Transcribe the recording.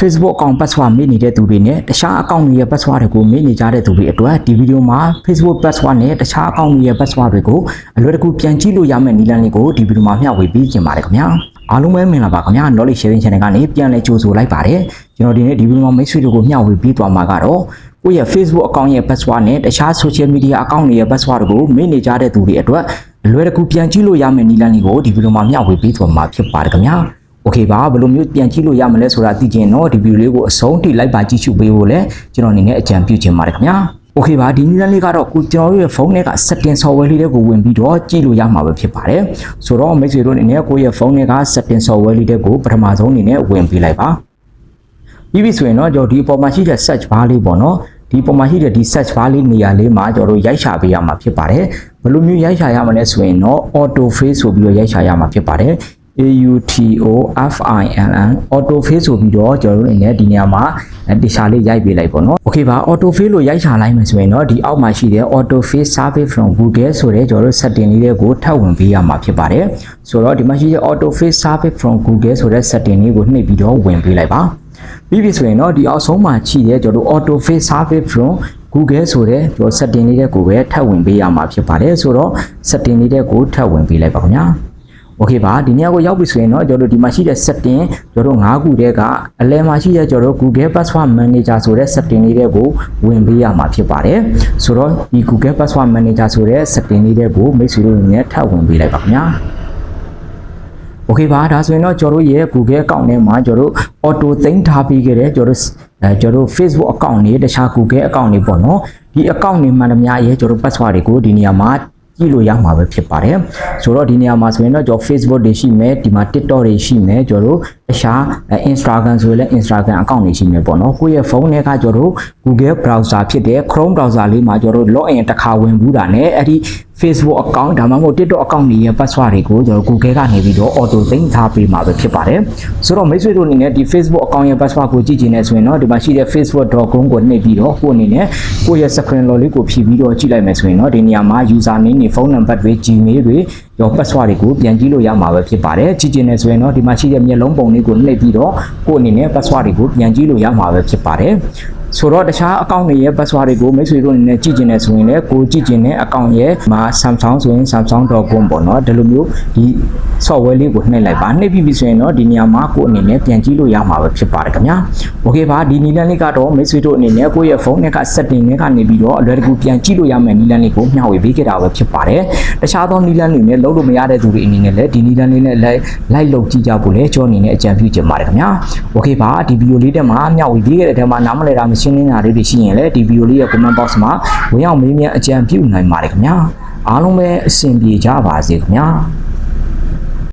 Facebook account password မေ့နေတဲ့သူတွေနဲ့တခြား account တွေရဲ့ password တွေကိုမေ့နေကြတဲ့သူတွေအတွက်ဒီဗီဒီယိုမှာ Facebook password နဲ့တခြား account တွေရဲ့ password တွေကိုအလွယ်တကူပြန်ကြည့်လို့ရမယ့်နည်းလမ်းလေးကိုဒီဗီဒီယိုမှာမျှဝေပေးခြင်းပါတယ်ခင်ဗျာအားလုံးပဲမင်္ဂလာပါခင်ဗျာ knowledge sharing channel ကနေပြန်လည်ကြိုဆိုလိုက်ပါတယ်ကျွန်တော်ဒီနေ့ဒီဗီဒီယိုမှာမိတ်ဆွေတို့ကိုမျှဝေပေးသွားမှာကတော့ကိုယ့်ရဲ့ Facebook account ရဲ့ password နဲ့တခြား social media account တွေရဲ့ password တွေကိုမေ့နေကြတဲ့သူတွေအတွက်အလွယ်တကူပြန်ကြည့်လို့ရမယ့်နည်းလမ်းလေးကိုဒီဗီဒီယိုမှာမျှဝေပေးသွားမှာဖြစ်ပါတယ်ခင်ဗျာ โอเคပါဘယ်လိုမျိုးပြန်ကြည့်လို့ရမလဲဆိုတာသိချင်တော့ဒီဗီဒီယိုလေးကိုအဆုံးထိလိုက်ပါကြည့်ရှုပေးဖို့လည်းကျွန်တော်အနေနဲ့အကြံပြုချင်ပါတယ်ခင်ဗျာโอเคပါဒီနည်းလမ်းလေးကတော့ကိုကျွန်တော်တို့ရဲ့ဖုန်းထဲက setting software လေးတွေကိုဝင်ပြီးတော့ကြည့်လို့ရမှာပဲဖြစ်ပါတယ်ဆိုတော့မိတ်ဆွေတို့အနေနဲ့ကိုယ့်ရဲ့ဖုန်းထဲက setting software လေးတွေကိုပထမဆုံးအနေနဲ့ဝင်ပေးလိုက်ပါပြီးပြီဆိုရင်တော့ကျွန်တော်ဒီအပေါ်မှာရှိတဲ့ search bar လေးပေါ့နော်ဒီပုံမှာရှိတဲ့ဒီ search bar လေးနေရာလေးမှာကျွန်တော်တို့ရိုက်ရှာပေးရမှာဖြစ်ပါတယ်ဘယ်လိုမျိုးရိုက်ရှာရမလဲဆိုရင်တော့ auto face ဆိုပြီးတော့ရိုက်ရှာရမှာဖြစ်ပါတယ် A U T O F I N N auto fill ဆိုပြီးတော့ကျွန်တော်တို့အနေနဲ့ဒီနေရာမှာတခြားလေးရိုက်ပေးလိုက်ပေါ့နော်။ Okay ပါ auto fill လို့ရိုက်ချလိုက်မယ်ဆိုရင်တော့ဒီအောက်မှာရှိတဲ့ auto fill survey from Google ဆိုတဲ့ကျွန်တော်တို့ setting လေးတွေကိုထပ်ဝင်ပေးရမှာဖြစ်ပါတယ်။ဆိုတော့ဒီမှာရှိတဲ့ auto fill survey from Google ဆိုတဲ့ setting လေးကိုနှိပ်ပြီးတော့ဝင်ပေးလိုက်ပါ။ပြီးပြီဆိုရင်တော့ဒီအောက်ဆုံးမှာရှိတဲ့ကျွန်တော်တို့ auto fill survey from Google ဆိုတဲ့ကျွန်တော် setting လေးတွေကိုပဲထပ်ဝင်ပေးရမှာဖြစ်ပါတယ်။ဆိုတော့ setting လေးတွေကိုထပ်ဝင်ပေးလိုက်ပါခင်ဗျာ။ โอเคပါဒီနေရာကိုရောက်ပြီဆိုရင်တော့ကျွန်တော်တို့ဒီမှာရှိတဲ့ setting ကျွန်တော်တို့၅ခုတည်းကအလဲမှာရှိတဲ့ကျွန်တော်တို့ Google Password Manager ဆိုတဲ့ setting လေးတွေကိုဝင်ပေးရမှာဖြစ်ပါတယ်ဆိုတော့ဒီ Google Password Manager ဆိုတဲ့ setting လေးတွေကိုမိတ်ဆွေတို့အနေနဲ့ထပ်ဝင်ပေးလိုက်ပါခင်ဗျာโอเคပါဒါဆိုရင်တော့ကျွန်တော်တို့ရဲ့ Google account ထဲမှာကျွန်တော်တို့ auto သိမ်းထားပြီးခဲ့တဲ့ကျွန်တော်တို့အဲကျွန်တော်တို့ Facebook account တွေတခြား Google account တွေပေါ့နော်ဒီ account တွေမှန်သမျှရဲ့ကျွန်တော်တို့ password တွေကိုဒီနေရာမှာ ကြည့်လို့ရမှာပဲဖြစ်ပါတယ်ဆိုတော့ဒီနေရာမှာဆိုရင်တော့ကျွန်တော် Facebook တွေရှိမယ်ဒီမှာ TikTok တွေရှိမယ်ကျွန်တော်တို့တခြား Instagram ဆိုရင်လည်း Instagram account တွေရှိမယ်ပေါ့နော်ကိုယ့်ရဲ့ဖုန်းထဲကကျွန်တော်တို့ Google browser ဖြစ်တဲ့ Chrome browser လေးမှာကျွန်တော်တို့ login တစ်ခါဝင်ဘူးတာနဲ့အဲ့ဒီ Facebook account ဒါမှမဟုတ် TikTok account တွေရဲ့ password တွေကိုကျွန်တော် Google ကနေပြီးတော့ auto သိမ်းထားပေးမှာပဲဖြစ်ပါတယ်ဆိုတော့မိတ်ဆွေတို့အနေနဲ့ဒီ Facebook account ရဲ့ password ကိုကြည့်ချင်နေဆိုရင်တော့ဒီမှာရှိတဲ့ facebook.com ကိုနှိပ်ပြီးတော့ကိုယ့်အနေနဲ့ကိုယ့်ရဲ့ screen lock လေးကိုဖြည့်ပြီးတော့ကြည့်လိုက်မယ်ဆိုရင်တော့ဒီနေရာမှာ user name တွေ phone number တွေ gmail တွေ ရော password တွေကိုပြန်ကြည့်လို့ရမှာပဲဖြစ်ပါတယ်ကြည့်ချင်နေဆိုရင်တော့ဒီမှာရှိတဲ့မျက်လုံးပုံလေးကိုနှိပ်ပြီးတော့ကိုယ့်အနေနဲ့ password တွေကိုပြန်ကြည့်လို့ရမှာပဲဖြစ်ပါတယ်ဆိုတော့တခြား account တွေရဲ့ password တွေကိုမိတ်ဆွေတို့အနေနဲ့ကြည့်ကျင်နေဆိုရင်လည်းကိုကြည့်ကျင်တဲ့ account ရဲ့မှာ Samsung ဆိုရင် samsung.com ပေါ့နော်ဒီလိုမျိုးဒီ software လေးကိုနှိပ်လိုက်ပါနှိပ်ပြီးပြီဆိုရင်တော့ဒီနေရာမှာကိုအနေနဲ့ပြန်ကြည့်လို့ရမှာပဲဖြစ်ပါတယ်ခင်ဗျာ Okay ပါဒီနီလန်လေးကတော့မိတ်ဆွေတို့အနေနဲ့ကိုယ့်ရဲ့ဖုန်းထဲက setting တွေကနေပြီးတော့အလွယ်တကူပြန်ကြည့်လို့ရမယ့်နီလန်လေးကိုမျှဝေပေးခဲ့တာပဲဖြစ်ပါတယ်တခြားသောနီလန်တွေနဲ့လုံးလို့မရတဲ့သူတွေအနေနဲ့လည်းဒီနီလန်လေးနဲ့လိုက်လိုက်လုပ်ကြည့်ကြဖို့လည်းကျွန်တော်အနေနဲ့အကြံပြုချင်ပါတယ်ခင်ဗျာ Okay ပါဒီဗီဒီယိုလေးထဲမှာမျှဝေပေးခဲ့တဲ့ထဲမှာနားမလည်တာမရှင်းလင်းတာလေးတွေရှိရင်လည်းဒီဗီဒီယိုလေးရဲ့ comment box မှာဝင်ရောက်မေးမြန်းအကြံပြုနိုင်ပါတယ်ခင်ဗျာအားလုံးပဲအဆင်ပြေကြပါစေခင်ဗျာ